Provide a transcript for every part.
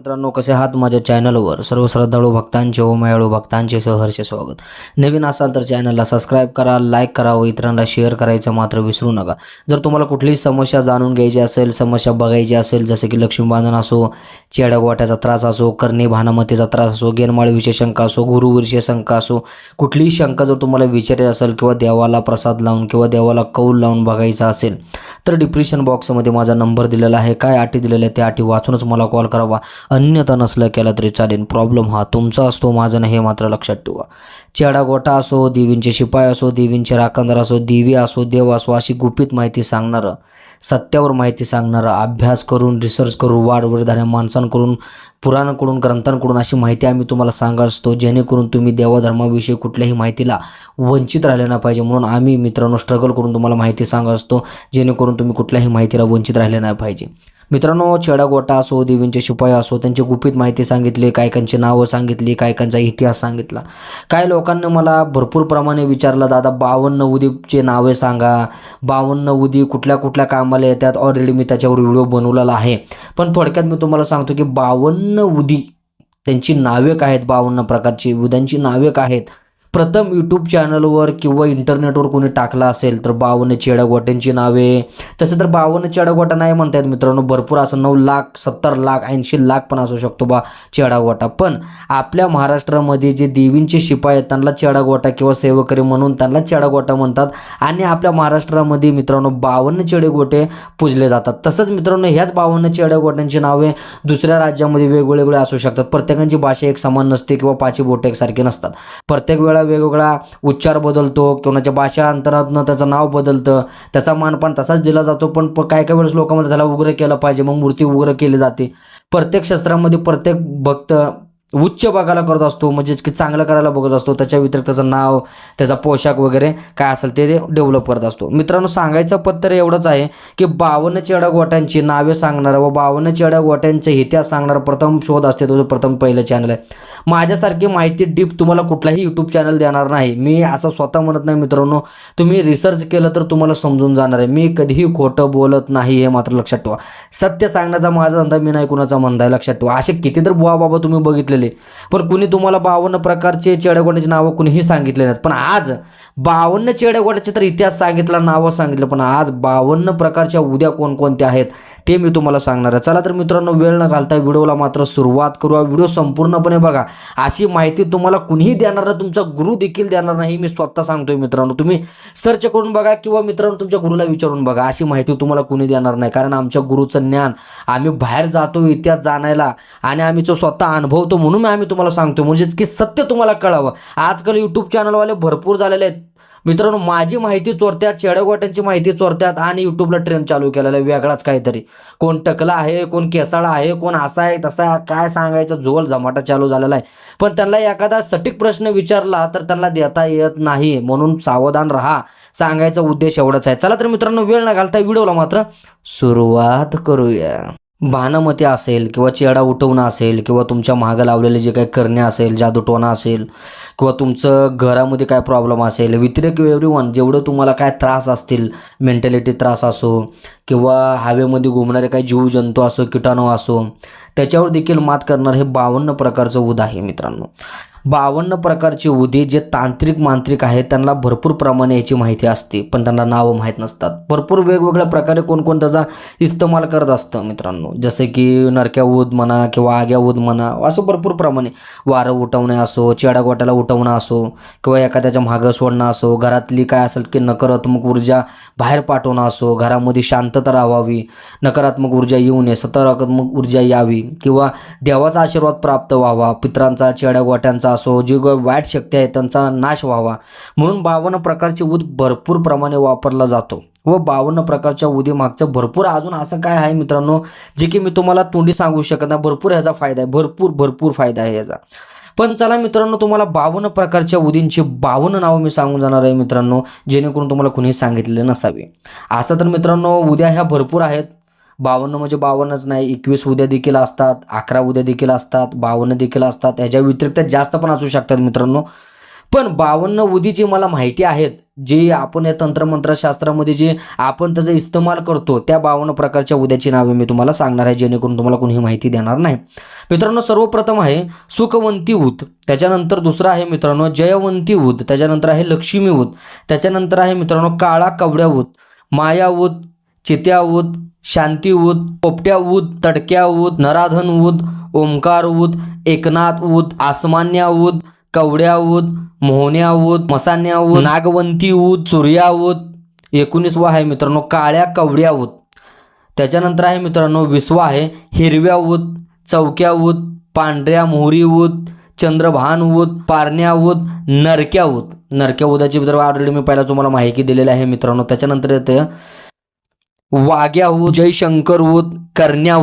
मित्रांनो कसे आहात? माझ्या चॅनलवर सर्व श्रद्धाळू भक्तांचे व मायाळू भक्तांचे सहर्ष स्वागत. नवीन असाल तर चॅनलला सबस्क्राईब करा लाईक करा व इतरांना शेअर करायचं मात्र विसरू नका. जर तुम्हाला कुठलीही समस्या जाणून घ्यायची असेल समस्या बघायची असेल जसं की लक्ष्मीबांधन असो चेड्यागोट्याचा त्रास असो कर्णी भानामतीचा त्रास असो गेनमाळीविषयी शंका असो गुरुविषय शंका असो कुठलीही शंका जर तुम्हाला विचारायची असेल किंवा देवाला प्रसाद लावून किंवा देवाला कौल लावून बघायचा असेल तर डिप्रेशन बॉक्समध्ये माझा नंबर दिलेला आहे. काय अटी दिलेल्या त्या अटी वाचूनच मला कॉल करावा. अन्यथा नसलं केला तरी चालेल. प्रॉब्लेम हा तुमचा असतो माझा नाही हे मात्र लक्षात ठेवा. चेडा गोटा असो देवींचे शिपाई असो देवींचे राखणदार असो देवी असो देव असो अशी गुपित माहिती सांगणारं सत्यावर माहिती सांगणारा अभ्यास करून रिसर्च करून वाढ वडीधाऱ्या माणसांकडून पुराणांकडून ग्रंथांकडून अशी माहिती आम्ही तुम्हाला सांगत असतो जेणेकरून तुम्ही देवाधर्माविषयी कुठल्याही माहितीला वंचित राहिले नाही पाहिजे. म्हणून आम्ही मित्रांनो स्ट्रगल करून तुम्हाला माहिती सांगत असतो जेणेकरून तुम्ही कुठल्याही माहितीला वंचित राहिले नाही पाहिजे. मित्रांनो छेडागोटा असो देवींचे शिपाई असो त्यांची गुपित माहिती सांगितली कायकांची नावं सांगितली कायकांचा इतिहास सांगितला. काय लोकांनी मला भरपूर प्रमाणे विचारलं दादा बावन्न उदीचे नावे सांगा. बावन्न उदी कुठल्या कुठल्या कामाला येतात. ऑलरेडी मी त्याच्यावर व्हिडिओ बनवलेला आहे. पण थोडक्यात मी तुम्हाला सांगतो की बावन्न उदी त्यांची नावे आहेत? बावन्न प्रकारची. उद्यांची नावे आहेत? प्रथम यूट्यूब चॅनलवर किंवा इंटरनेटवर कोणी टाकला असेल तर बावन्न चेड्या गोट्यांची नावे. तसं तर बावन्न चेडा गोटा नाही म्हणतात मित्रांनो भरपूर असं नऊ लाख सत्तर लाख ऐंशी लाख पण असू शकतो बा चेडागोटा पण आपल्या महाराष्ट्रामध्ये जे देवींचे शिपाई आहेत त्यांना चेडा गोटा किंवा सेवकरी म्हणून त्यांना चेडा गोटा म्हणतात. आणि आपल्या महाराष्ट्रामध्ये मित्रांनो बावन्न चेडेगोटे पूजले जातात. तसंच मित्रांनो ह्याच बावन्न चेड्या गोट्यांची नावे दुसऱ्या राज्यामध्ये वेगवेगळे असू शकतात. प्रत्येकांची भाषा एक समान नसते किंवा पाची बोटे एकसारखी नसतात. प्रत्येक वेळा वेगवेगळा उच्चार बदलतो कोणाच्या भाषा अंतरातनं त्याचं नाव बदलतं त्याचा मानपान तसाच दिला जातो पण काय काय वेळेस लोकांमध्ये त्याला उग्र केलं पाहिजे मग मूर्ती उग्र केली जाते. प्रत्येक शस्त्रामध्ये प्रत्येक भक्त उच्च बघायला करत असतो म्हणजेच की चांगलं करायला बघत असतो त्याच्या व्यतिरिक्त त्याचं नाव त्याचा पोशाख वगैरे काय असेल ते डेव्हलप करत असतो. मित्रांनो सांगायचं पत्तर एवढंच आहे की बावन्न चेडा गोट्यांची नावे सांगणारं व बावन्न चेडा गोट्यांचा इतिहास सांगणारा प्रथम शोध असते तो प्रथम पहिलं चॅनल आहे. माझ्यासारखी माहिती डीप तुम्हाला कुठलाही यूट्यूब चॅनल देणार नाही. मी असं स्वतः म्हणत नाही मित्रांनो तुम्ही रिसर्च केलं तर तुम्हाला समजून जाणार आहे. मी कधीही खोटं बोलत नाही हे मात्र लक्षात ठेवा. सत्य सांगण्याचा माझा धंदा मी नाही कुणाचा म्हणता आहे लक्षात ठेवा. असे किती तर बुवा बाबा तुम्ही बघितले बघितलेले पण कुणी तुम्हाला बावन्न प्रकारचे चेड्यागोड्याची नावं कुणीही सांगितले नाहीत. पण आज बावन्न चेड्यागोड्याचे तर इतिहास सांगितला नावं सांगितलं पण आज बावन्न प्रकारच्या उद्या कोणकोणत्या आहेत ते मी तुम्हाला सांगणार आहे. चला तर मित्रांनो वेळ न घालता व्हिडिओला मात्र सुरुवात करूया व्हिडिओ संपूर्णपणे बघा. अशी माहिती तुम्हाला कुणीही देणार नाही तुमचा गुरु देखील देणार नाही मी स्वतः सांगतोय मित्रांनो. तुम्ही सर्च करून बघा किंवा मित्रांनो तुमच्या गुरुला विचारून बघा. अशी माहिती तुम्हाला कुणी देणार नाही कारण आमच्या गुरुचं ज्ञान आम्ही बाहेर जातो इतिहास जाणायला आणि आम्ही तो स्वतः अनुभवतो म्हणून आम्ही तुम्हाला सांगतो म्हणजेच की सत्य तुम्हाला कळावं. आजकाल यूट्यूब चॅनलवाले भरपूर झालेले आहेत. मित्रांनो माझी माहिती चोरत्यात चेडगोट्यांची माहिती चोरत्यात आणि यूट्यूबला ट्रेंड चालू केलेला आहे. वेगळाच काहीतरी. कोण टकला आहे कोण केसाळा आहे कोण असा आहे तसा आहे काय सांगायचं झोल झमाटा चालू झालेला आहे. पण त्यांना एखादा सटीक प्रश्न विचारला तर त्यांना देता येत नाही. म्हणून सावधान राहा. सांगायचा उद्देश एवढाच आहे. चला तर मित्रांनो वेळ न घालता व्हिडिओला मात्र सुरुवात करूया. भानामती असेल किंवा चेडा उठवणं असेल किंवा तुमच्या मागं लावलेले जे काही करणे असेल जादूटोणा असेल किंवा तुमचं घरामध्ये काय प्रॉब्लेम असेल व्यतिरिक्त एव्हरी वन जेवढं तुम्हाला काय त्रास असतील मेंटॅलिटी त्रास असो किंवा हवेमध्ये घुमणारे काही जीवजंतू असो किटाणू असो त्याच्यावर देखील मात करणार हे बावन्न प्रकारचं उद आहे मित्रांनो. बावन्न प्रकारचे उदे जे तांत्रिक मांत्रिक आहेत त्यांना भरपूर प्रमाणे याची माहिती असते पण त्यांना नावं माहीत नसतात. भरपूर वेगवेगळ्या प्रकारे कोणकोण त्याचा इस्तेमाल करत असतं मित्रांनो. जसे की नरक्या ऊद म्हणा किंवा आग्या ऊद म्हणा असं भरपूर प्रमाणे. वारं उठवणे असो चेडागोट्याला उठवणं असो किंवा एखाद्याच्या मागं सोडणं असो घरातली काय असेल की नकारात्मक ऊर्जा बाहेर पाठवणं असो घरामध्ये शांतता राहावी नकारात्मक ऊर्जा येऊ नये सकारात्मक ऊर्जा यावी किंवा देवाचा आशीर्वाद प्राप्त व्हावा पित्रांचा चेड्या गोट्यांचा असो जी वाईट शक्ती आहे त्यांचा नाश व्हावा. म्हणून बावन्न प्रकारचे ऊद भरपूर प्रमाणे वापरला जातो. व बावन्न प्रकारच्या उदीमागचं भरपूर अजून असं काय आहे मित्रांनो जे की मी तुम्हाला तोंडी सांगू शकत नाही. भरपूर ह्याचा फायदा आहे. भरपूर भरपूर फायदा आहे याचा पण चला मित्रांनो तुम्हाला बावन्न प्रकारच्या उदींची बावन्न नावं मी सांगून जाणार आहे मित्रांनो जेणेकरून तुम्हाला कुणी सांगितले नसावे. असं तर मित्रांनो उद्या ह्या भरपूर आहेत. बावन्न म्हणजे बावन्नच नाही एकवीस उद्या देखील असतात अकरा उद्या देखील असतात बावन्न देखील असतात ह्याच्या व्यतिरिक्त जास्त पण असू शकतात मित्रांनो. पण बावन्न उदीची मला माहिती आहेत जे आपण या तंत्रमंत्रशास्त्रामध्ये जे आपण त्याचा इस्तेमाल करतो त्या बावन्न प्रकारच्या उद्याची नावे मी तुम्हाला सांगणार आहे जेणेकरून तुम्हाला कोणीही माहिती देणार नाही. मित्रांनो सर्वप्रथम आहे सुखवंती उद. त्याच्यानंतर दुसरा आहे मित्रांनो जयवंती उद. त्याच्यानंतर आहे लक्ष्मी उद. त्याच्यानंतर आहे मित्रांनो काळा कवड्या उद. माया उद चित्या उद शांती उद पोपट्या उद तडक्या उद नराधन उद ओंकार उद एकनाथ उद आसमान्या उद कवड्या उद मोहन्या उद मसान्या उद नागवंती उद सूर्या उद एकोणीसवा आहे मित्रांनो काळ्या कवड्या उद त्याच्यानंतर आहे मित्रांनो विसवा आहे हिरव्या ऊद चौक्या ऊद पांढऱ्या मोहरी ऊद चंद्रभान ऊद पारण्या ऊद नरक्या ऊद नरक्या उदाची मित्र ऑलरेडी मी पहिला तुम्हाला माहिती दिलेली आहे मित्रांनो. त्याच्यानंतर येते वाघ्या ऊद जयशंकर ऊद करण्या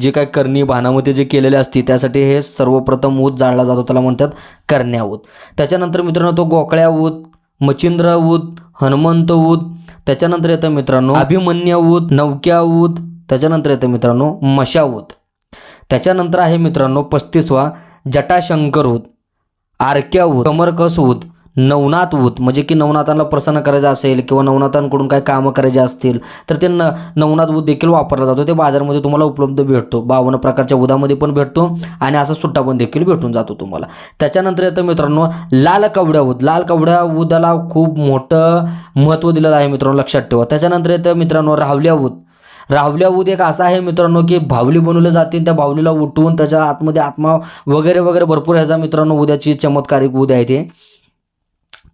जे काय करणी भानामध्ये जे केलेले असते त्यासाठी हे सर्वप्रथम ऊत जाळला जातो त्याला म्हणतात करण्या त्याच्यानंतर मित्रांनो तो गोकळ्या ऊत मचिंद्र ऊत हनुमंत ऊत त्याच्यानंतर येतं मित्रांनो अभिमन्य ऊद नवक्या ऊद त्याच्यानंतर येतं मित्रांनो मशाऊत त्याच्यानंतर आहे मित्रांनो पस्तीसवा जटाशंकर ऊद आरक्या ऊद कमरकस ऊद नवनाथ ऊद म्हणजे की नवनाथांना प्रसन्न करायचं असेल किंवा नवनाथांकडून काय कामं करायचे असतील तर ते न नवनाथ ऊद देखील वापरला जातो. ते बाजारमध्ये तुम्हाला उपलब्ध भेटतो. बावन्न प्रकारच्या उदामध्ये पण भेटतो आणि असा सुट्टा पण देखील भेटून जातो तुम्हाला. त्याच्यानंतर येतं मित्रांनो लाल कवड्या ऊद लाल कवड्या उदाला खूप मोठं महत्त्व दिलेलं आहे मित्रांनो लक्षात ठेवा. त्याच्यानंतर येतं मित्रांनो राहुल्या ऊद राहुल्या उद एक असा आहे मित्रांनो की भावली बनवलं जाते. त्या भावलीला उठवून त्याच्या आतमध्ये आत्मा वगैरे वगैरे भरपूर ह्याचा मित्रांनो उद्याची चमत्कारिक उद्या आहे ते.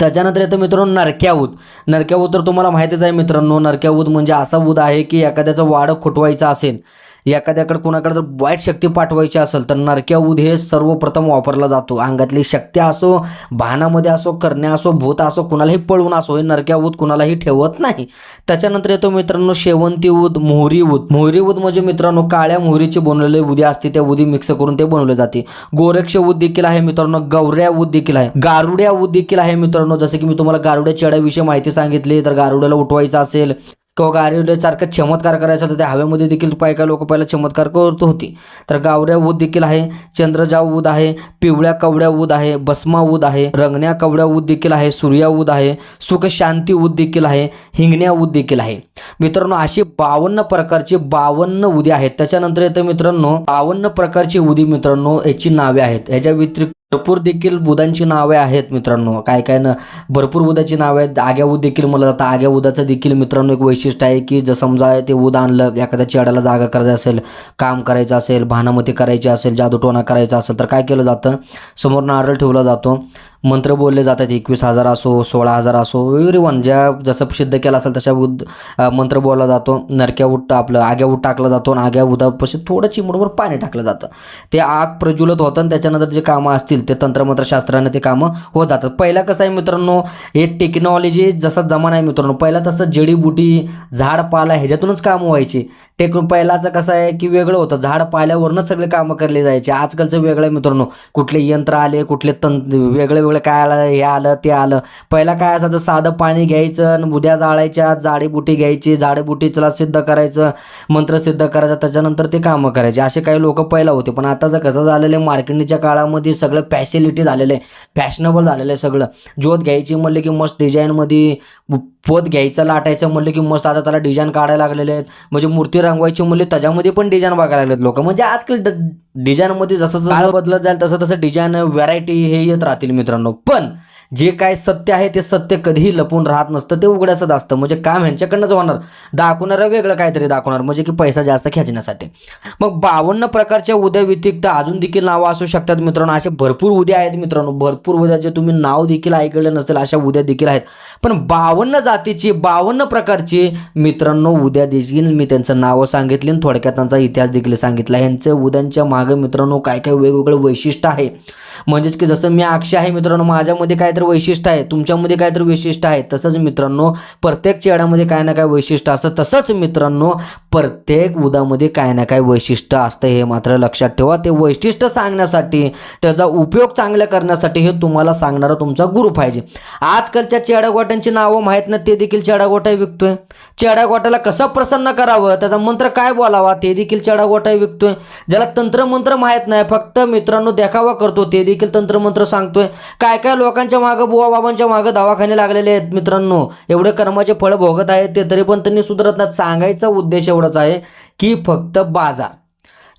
त्याच्यानंतर येतं मित्रांनो नरक्या नरक्याऊद नरक्या तर तुम्हाला माहितीच आहे मित्रांनो नरक्याऊद म्हणजे असा ऊद आहे की एखाद्याचं वाडं खुटवायचं असेल एखाद्याकडे कोणाकडे जर वाईट शक्ती पाठवायची असेल तर नरक्या उद हे सर्वप्रथम वापरला जातो. अंगातली शक्ती असो भानामध्ये असो करण्या असो भूत असो कुणालाही पळवून असो हे नरक्या उद कुणालाही ठेवत नाही. त्याच्यानंतर येतो मित्रांनो शेवंती उद मोहरी उद. मोहरी उद म्हणजे मित्रांनो काळ्या मोहरीची बनवलेली उदी असते त्या उदी मिक्स करून ते बनवले जाते. गोरक्ष उद देखील आहे मित्रांनो गौऱ्या उद देखील आहे. गारुड्या उद देखील आहे मित्रांनो जसं की मी तुम्हाला गारुड्या चेड्याविषयी माहिती सांगितली तर गारुड्याला उठवायचं असेल किंवा हो गारुड्यासारखं चमत्कार करायचा होता. त्या हवेमध्ये देखील पाय काय लोक पहिला चमत्कार करत होती. तर गावऱ्या ऊद देखील आहे चंद्रजाव ऊद आहे पिवळ्या कवड्या ऊद आहे भस्मा ऊद आहे रंगण्या कवड्या ऊद देखील आहे सूर्या ऊद आहे सुख शांती ऊद देखील आहे हिंगण्या ऊद देखील आहे. मित्रांनो अशी बावन्न प्रकारची बावन्न उदी आहेत. त्याच्यानंतर येतं मित्रांनो बावन्न प्रकारची उदी मित्रांनो याची नावे आहेत. याच्या व्यतिरिक्त भरपूर देखील बुधांची नावे आहेत मित्रांनो. काय काय ना भरपूर बुधाची नावे आहेत. आग्या उद देखील मला जातं. आग्या उदाचं देखील मित्रांनो एक वैशिष्ट्य आहे की जर समजा ते उद आणलं एखाद्या चेड्याला जागा करायचं असेल काम करायचं असेल भानामती करायची असेल जादूटोणा करायचा असेल तर काय केलं जातं? समोर नारळ ठेवला जातो. मंत्र बोलले जातात एकवीस हजार असो सोळा हजार असो एव्हरी वन ज्या जसं सिद्ध केला असेल तशा उद मंत्र बोलला जातो. नरक्या उठ आपलं आग्या उठ टाकला जातो आणि आग्या उदापाशी थोडं चिमडवर पाणी टाकलं जातं. ते आग प्रज्वलित होतं आणि त्याच्यानंतर जे कामं असतील ते तंत्रमंत्रशास्त्राने ते कामं होत जातात. पहिला कसं आहे मित्रांनो हे टेक्नॉलॉजी जसा जमाना आहे मित्रांनो पहिला तसं जडीबुटी झाड पाला ह्याच्यातूनच कामं व्हायची. टेक पहिलाचं कसं आहे की वेगळं होतं. झाड पाल्यावरूनच सगळे कामं करले जायचे. आजकालचं वेगळं आहे मित्रांनो. कुठले यंत्र आले कुठले तंत्र वेगळे वेगळे काय आलं हे आलं ते आलं. पहिला काय असायचं साधं पाणी घ्यायचं आणि उद्या जाळायच्या जाडीबुटी घ्यायची जाडीबुटीला सिद्ध करायचं मंत्र सिद्ध करायचं त्याच्यानंतर ते कामं करायचे. असे काही लोक पहिला होते. पण आताचं कसं झालेलं आहे मार्केटिंगच्या काळामध्ये सगळं फॅसिलिटी झालेलं आहे. फॅशनेबल झालेलं आहे सगळं. ज्योत घ्यायची म्हणले की मस्त डिझाईनमध्ये पोत घ्यायचं लाटायचं म्हणलं की मस्त आता त्याला डिझाईन काढायला लागलेले आहेत. म्हणजे मूर्ती रंगवायची म्हणले त्याच्यामध्ये पण डिझाईन बघायला लागलेत लोक. म्हणजे आजकाल डिझाईनमध्ये जसं जसं बदलत जाईल तसं तसं डिझाईन व्हरायटी हे येत राहतील मित्रांनो. पण जे काय सत्य आहे ते सत्य कधीही लपून राहत नसतं ते उघड्याचं असतं. म्हणजे काम ह्यांच्याकडनंच होणार. दाखवणारं वेगळं काहीतरी दाखवणार म्हणजे की पैसा जास्त खेचण्यासाठी. मग बावन्न प्रकारच्या उद्या व्यतिरिक्त अजून देखील नावं असू शकतात मित्रांनो. असे भरपूर उद्या आहेत मित्रांनो. भरपूर उद्या जे तुम्ही नाव देखील ऐकले नसतील अशा उद्या देखील आहेत. पण बावन्न जातीची बावन्न प्रकारची मित्रांनो उद्या देखील मी त्यांचं नावं सांगितली आणि थोडक्यात त्यांचा इतिहास देखील सांगितला. ह्यांचं उद्यांच्या मागे मित्रांनो काय काय वेगवेगळं वैशिष्ट्य आहे. म्हणजेच की जसं मी अक्षय आहे मित्रांनो माझ्यामध्ये काय काहीतरी वैशिष्ट्य आहे. तुमच्यामध्ये काहीतरी वैशिष्ट्य आहे. तसंच मित्रांनो प्रत्येक चेहऱ्यामध्ये काय ना काय वैशिष्ट्य असतं. तसंच मित्रांनो प्रत्येक उदामध्ये काय ना काय वैशिष्ट्य असतं. हे मात्र लक्षात ठेवा. ते वैशिष्ट्य सांगण्यासाठी त्याचा उपयोग चांगल्या करण्यासाठी हे तुम्हाला सांगणारा तुमचा गुरु पाहिजे. आजकालच्या चेडागोट्यांची नावं माहीत नाही ते देखील चेडागोटा विकतोय. चेडागोट्याला कसं प्रसन्न करावं त्याचा मंत्र काय बोलावा ते देखील चेडागोटाही विकतोय. ज्याला तंत्रमंत्र माहीत नाही फक्त मित्रांनो देखावा करतो ते देखील तंत्रमंत्र सांगतोय. काय काय लोकांच्या मागं बुवा बाबांच्या मागं दवाखाने लागलेले आहेत मित्रांनो. एवढे कर्माचे फळ भोगत आहेत ते तरी पण त्यांनी सुधरत नाहीत. सांगायचा उद्देश एवढाच आहे की फक्त बाजार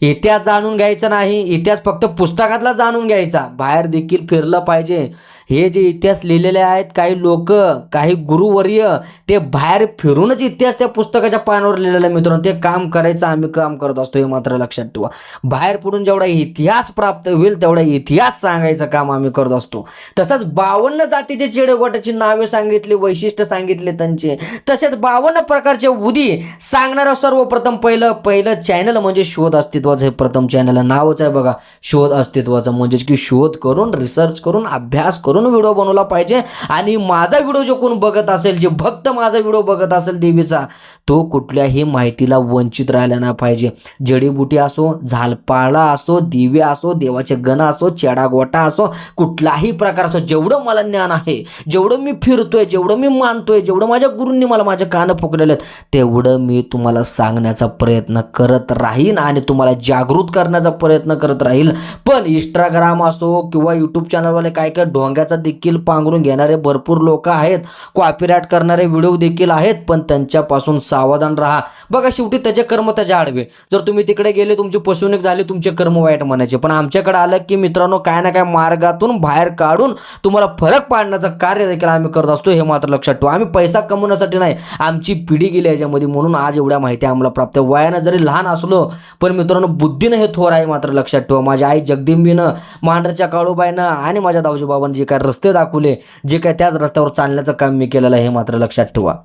इतिहास जाणून घ्यायचा नाही इतिहास फक्त पुस्तकातला जाणून घ्यायचा. बाहेर देखील फिरलं पाहिजे. हे जे इतिहास लिहिलेले आहेत काही लोक काही गुरुवर्य ते बाहेर फिरूनच इतिहास त्या पुस्तकाच्या पानावर लिहिलेला आहे मित्रांनो. ते काम करायचं आम्ही काम करत असतो हे मात्र लक्षात ठेवा. बाहेर पडून जेवढा इतिहास प्राप्त होईल तेवढा इतिहास सांगायचं काम आम्ही करत असतो. तसंच बावन्न जातीचे चिडेगोट्याची नावे सांगितली वैशिष्ट्य सांगितले त्यांचे. तसेच बावन्न प्रकारचे उदी सांगणारं सर्वप्रथम पहिलं पहिलं चॅनल म्हणजे शोध अस्तित्व अस्तित्वाचं हे प्रथम चॅनल नावच आहे बघा. शोध अस्तित्वाचं. म्हणजेच की शोध करून रिसर्च करून अभ्यास करून व्हिडिओ बनवला पाहिजे. आणि माझा व्हिडिओ जो कोण बघत असेल जे भक्त माझा व्हिडिओ बघत असेल देवीचा तो कुठल्याही माहितीला वंचित राहिला नाही पाहिजे. जडीबुटी असो झालपाळा असो दिवे असो देवाचे गण असो चेडागोटा असो कुठलाही प्रकार असो जेवढं मला ज्ञान आहे जेवढं मी फिरतोय जेवढं मी मानतोय जेवढं माझ्या गुरूंनी मला माझे कानं फुकलेले आहेत तेवढं मी तुम्हाला सांगण्याचा प्रयत्न करत राहीन आणि तुम्हाला जागृत करण्याचा प्रयत्न करत राहील. पण इंस्टाग्राम असो किंवा यूट्यूब चॅनलवाले काय काय ढोंग्याचा देखील पांघरून घेणारे भरपूर लोक आहेत. कॉपीराईट करणारे व्हिडिओ देखील आहेत पण त्यांच्यापासून सावधान राहा. बघा शेवटी त्याचे कर्म त्याच्या आडवे. जर तुम्ही तिकडे गेले तुमची फसवणूक झाली तुमचे कर्म वाईट म्हणायचे. पण आमच्याकडे आलं की मित्रांनो काय ना काय मार्गातून बाहेर काढून तुम्हाला फरक पाडण्याचं कार्य देखील आम्ही करत असतो हे मात्र लक्षात ठेवा. आम्ही पैसा कमवण्यासाठी नाही आमची पिढी गेली याच्यामध्ये. म्हणून आज एवढ्या माहिती आम्हाला प्राप्त. आहे. वयानं जरी लहान असलो पण मित्रांनो बुद्धीनं हे थोर आहे मात्र लक्षात ठेवा. माझ्या आई जगदिंबीनं मांडरच्या काळूबाईनं आणि माझ्या दावजी जे काय रस्ते दाखवले जे काय त्याच रस्त्यावर चालण्याचं काम मी केलेलं आहे हे मात्र लक्षात ठेवा.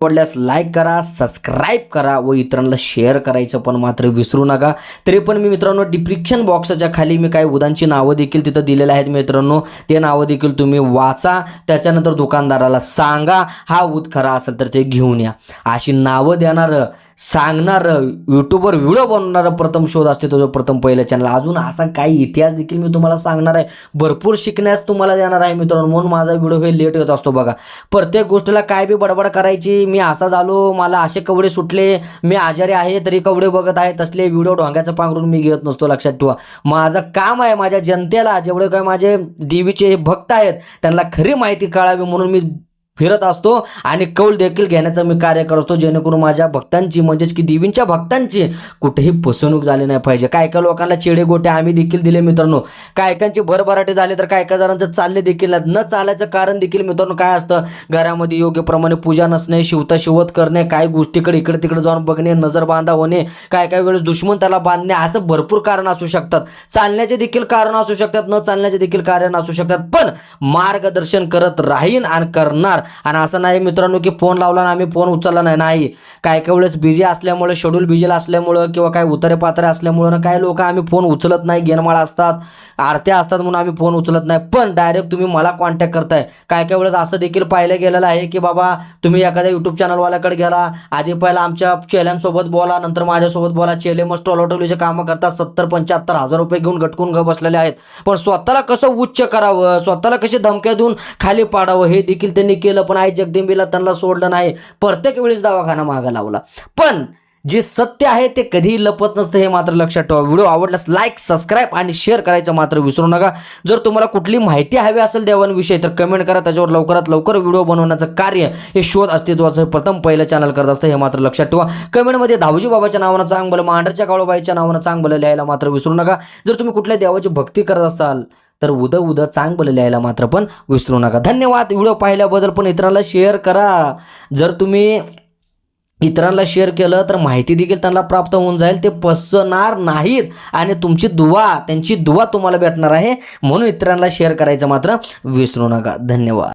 आवडल्यास लाईक करा सबस्क्राईब करा व इतरांना शेअर करायचं पण मात्र विसरू नका. तरी पण मी मित्रांनो डिस्क्रिप्शन बॉक्सच्या खाली मी काही उदांची नावं देखील तिथं दिलेली आहेत मित्रांनो. ते नावं देखील तुम्ही वाचा. त्याच्यानंतर दुकानदाराला सांगा. हा उद खरा असेल तर ते घेऊन या. अशी नावं देणारं सांगणारं यूट्यूबवर व्हिडिओ बनवणारं प्रथम शोध असते तो जो प्रथम पहिलं चॅनल अजून असा काही इतिहास देखील मी तुम्हाला सांगणार आहे. भरपूर शिकण्यास तुम्हाला देणार आहे मित्रांनो. म्हणून माझा व्हिडिओ हे लेट येत असतो बघा. प्रत्येक गोष्टीला काय बी बडबड करायची मी असा झालो मला असे कवडे सुटले मी आजारी आहे तरी कवडे बघत आहे तसले व्हिडिओ ढोंग्याचं पांघरून मी घेत नसतो लक्षात ठेवा. माझं काम आहे माझ्या जनतेला जेवढे काय माझे देवीचे भक्त आहेत त्यांना खरी माहिती कळावी म्हणून मी फिरत असतो आणि कौल देखील घेण्याचं मी कार्य करत असतो. जेणेकरून माझ्या भक्तांची म्हणजेच की देवींच्या भक्तांची कुठेही फसवणूक झाली नाही पाहिजे. काय काय लोकांना चेडे गोटे आम्ही देखील दिले मित्रांनो. काय कायचे भरभराटे झाले तर काय काय जणांचं चालले देखील न चालायचं कारण देखील मित्रांनो काय असतं? घरामध्ये योग्य प्रमाणे पूजा नसणे शिवता शिवत करणे काय गोष्टीकडे इकडे तिकडे जाऊन बघणे नजर बांधा होणे काय काय वेळेस दुश्मन त्याला बांधणे असं भरपूर कारण असू शकतात. चालण्याचे देखील कारण असू शकतात न चालण्याचे देखील कारण असू शकतात. पण मार्गदर्शन करत राहीन आणि करणार आणि असं नाही मित्रांनो की फोन लावला आणि आम्ही फोन उचलला नाही नाही. काय काय वेळेस बिझी असल्यामुळे शेड्यूल बिझी असल्यामुळं किंवा काय उतारे पात्रे असल्यामुळं ना काही लोक आम्ही फोन उचलत नाही गेनमाळा असतात आरत्या असतात म्हणून आम्ही फोन उचलत नाही. पण डायरेक्ट तुम्ही मला कॉन्टॅक्ट करताय. काय काय वेळेस असं देखील पाहिलं गेलेलं आहे की बाबा तुम्ही एखाद्या यूट्यूब चॅनलवाल्याकडे गेला आधी पहिला आमच्या चेल्यांसोबत बोला नंतर माझ्यासोबत बोला. चेले मस्त टोलोटोलीचे कामं करतात सत्तर पंच्याहत्तर हजार रुपये घेऊन गटकून घ बसलेले आहेत. पण स्वतःला कसं उच्च करावं? स्वतःला कशी धमक्या देऊन खाली पाडावं? हे देखील त्यांनी केलं पण आई जगदिंबीला त्यांना सोडलं नाही. प्रत्येक वेळेस दवाखाना मागा लावला. पण जे सत्य आहे ते कधीही लपत नसतं हे मात्र लक्षात ठेवा. व्हिडिओ आवडल्यास लाईक सबस्क्राईब आणि शेअर करायचं मात्र विसरू नका. जर तुम्हाला कुठली माहिती हवी असेल देवांविषयी तर कमेंट करा. त्याच्यावर लवकरात लवकर व्हिडिओ बनवण्याचं कार्य हे शोध अस्तित्वाचं प्रथम पहिलं चॅनल करत असतं हे मात्र लक्षात ठेवा. कमेंटमध्ये धावजी बाबाच्या नावानं चांगलं मांडरच्या काळूबाईच्या नावानं चांगलं लिहायला मात्र विसरू नका. जर तुम्ही कुठल्या देवाची भक्ती करत असाल तर उदं उद्या चांगलं लिहायला मात्र पण विसरू नका. धन्यवाद. व्हिडिओ पाहिल्याबद्दल पण इतरांना शेअर करा. जर तुम्ही इतरांना शेअर केलं तर माहिती देखील त्यांना प्राप्त होऊन जाईल. ते पसणार नाहीत आणि तुमची दुवा त्यांची दुवा तुम्हाला भेटणार आहे. म्हणून इतरांना शेअर करायचं मात्र विसरू नका. धन्यवाद.